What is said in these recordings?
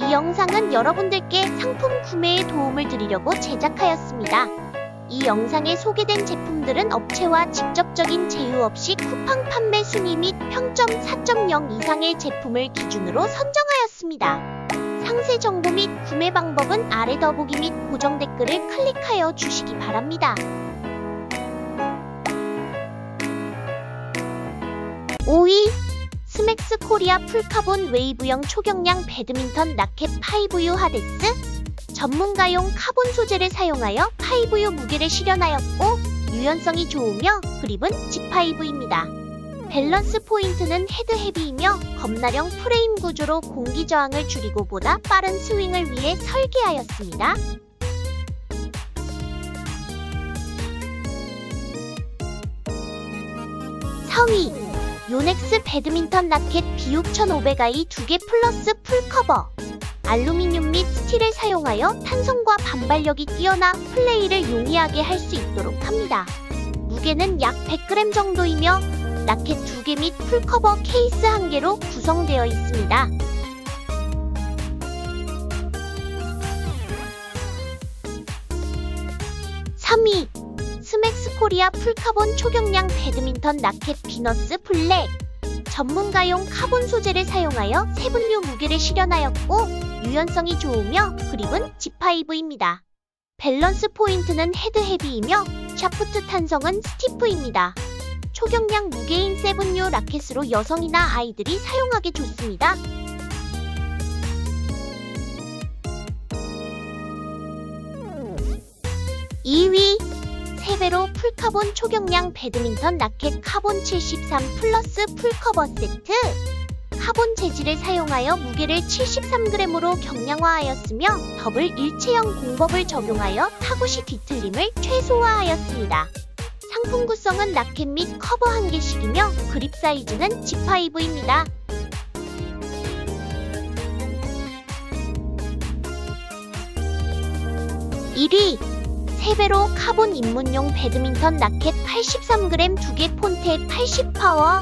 이 영상은 여러분들께 상품 구매에 도움을 드리려고 제작하였습니다. 이 영상에 소개된 제품들은 업체와 직접적인 제휴 없이 쿠팡 판매 순위 및 평점 4.0 이상의 제품을 기준으로 선정하였습니다. 상세 정보 및 구매 방법은 아래 더보기 및 고정 댓글을 클릭하여 주시기 바랍니다. 5위 스맥스 코리아 풀카본 웨이브형 초경량 배드민턴 라켓 5U 하데스 전문가용 카본 소재를 사용하여 5U 무게를 실현하였고 유연성이 좋으며 그립은 G5입니다. 밸런스 포인트는 헤드 헤비이며 겁나령 프레임 구조로 공기 저항을 줄이고 보다 빠른 스윙을 위해 설계하였습니다. 성위 요넥스 배드민턴 라켓 B6500i 2개 플러스 풀커버 알루미늄 및 스틸을 사용하여 탄성과 반발력이 뛰어나 플레이를 용이하게 할 수 있도록 합니다. 무게는 약 100g 정도이며 라켓 2개 및 풀커버 케이스 1개로 구성되어 있습니다. 코리아 풀카본 초경량 배드민턴 라켓 비너스 블랙 전문가용 카본 소재를 사용하여 세분류 무게를 실현하였고 유연성이 좋으며 그립은 G5입니다. 밸런스 포인트는 헤드 헤비이며 샤프트 탄성은 스티프입니다. 초경량 무게인 세븐류 라켓으로 여성이나 아이들이 사용하기 좋습니다. 2위 세배로 풀카본 초경량 배드민턴 라켓 카본 73 플러스 풀커버 세트 카본 재질을 사용하여 무게를 73g으로 경량화하였으며 더블 일체형 공법을 적용하여 타구시 뒤틀림을 최소화하였습니다. 상품 구성은 라켓 및 커버 한 개씩이며 그립 사이즈는 G5입니다. (1위) 세배로 카본 입문용 배드민턴 라켓 83g 2개 폰테 80파워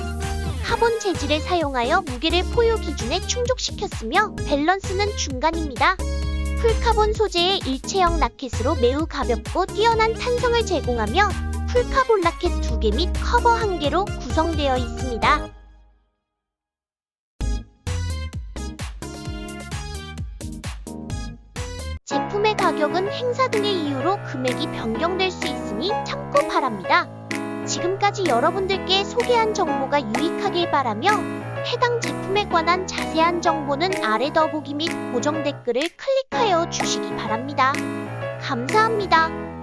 카본 재질을 사용하여 무게를 포유 기준에 충족시켰으며 밸런스는 중간입니다. 풀카본 소재의 일체형 라켓으로 매우 가볍고 뛰어난 탄성을 제공하며 풀카본 라켓 2개 및 커버 1개로 구성되어 있습니다. 제품의 가격은 행사 등의 이유로 금액이 변경될 수 있으니 참고 바랍니다. 지금까지 여러분들께 소개한 정보가 유익하길 바라며 해당 제품에 관한 자세한 정보는 아래 더보기 및 고정 댓글을 클릭하여 주시기 바랍니다. 감사합니다.